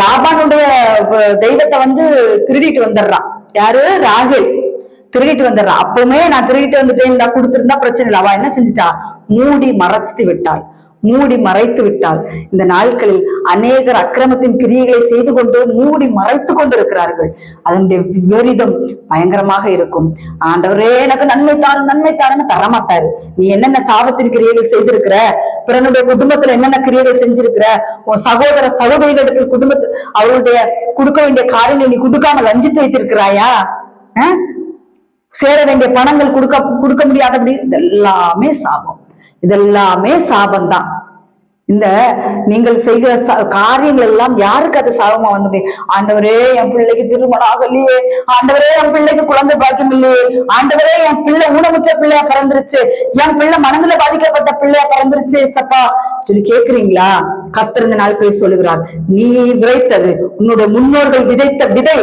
லாபானுடைய தெய்வத்தை வந்து திருடிட்டு வந்துடுறான். யாரு? ராகுல். திருடிட்டு வந்துடுறான். அப்பவுமே நான் திருடிட்டு வந்துட்டேன் நான் கொடுத்திருந்தா பிரச்சனை இல்லை. அவ என்ன செஞ்சுட்டா? மூடி மறைச்சு விட்டாள். மூடி மறைத்து விட்டாள். இந்த நாட்களில் அநேகர் அக்கிரமத்தின் கிரியைகளை செய்து கொண்டு மூடி மறைத்து கொண்டிருக்கிறார்கள். அதனுடைய விபரீதம் பயங்கரமாக இருக்கும். ஆண்டவரே எனக்கு நன்மை தாரும் நன்மை தாருன்னு தரமாட்டாரு. நீ என்னென்ன சாபத்தின் கிரியைகள் செய்திருக்கிற? பிறனுடைய குடும்பத்துல என்னென்ன கிரியைகள் செஞ்சிருக்கிற உன் சகோதர சகோதரிகளுக்கு குடும்பத்து அவருடைய கொடுக்க வேண்டிய காரியங்களை நீ கொடுக்காம லஞ்சித்து வைத்திருக்கிறாயா? சேர வேண்டிய பணங்கள் கொடுக்க கொடுக்க முடியாதபடி இதெல்லாமே சாபம். இதெல்லாமே சாபம் தான் இந்த நீங்கள் செய்கிற ச- காரியங்கள் எல்லாம் யாருக்கு அது சாபமா வந்து ஆண்டவரே என் பிள்ளைக்கு திருமணம் ஆகலையே. ஆண்டவரே என் பிள்ளைக்கு குழந்தை பாக்கியம் இல்லையே. ஆண்டவரே என் பிள்ளை ஊனமுற்ற பிள்ளையா பிறந்துருச்சு. என் பிள்ளை மனதுல பாதிக்கப்பட்ட பிள்ளையா பிறந்துருச்சு சப்பா சொல்லி கேக்குறீங்களா கத்திருந்த நாள் போய் சொல்லுகிறார். நீ விதைத்தது உன்னுடைய முன்னோர்கள் விதைத்த விதை.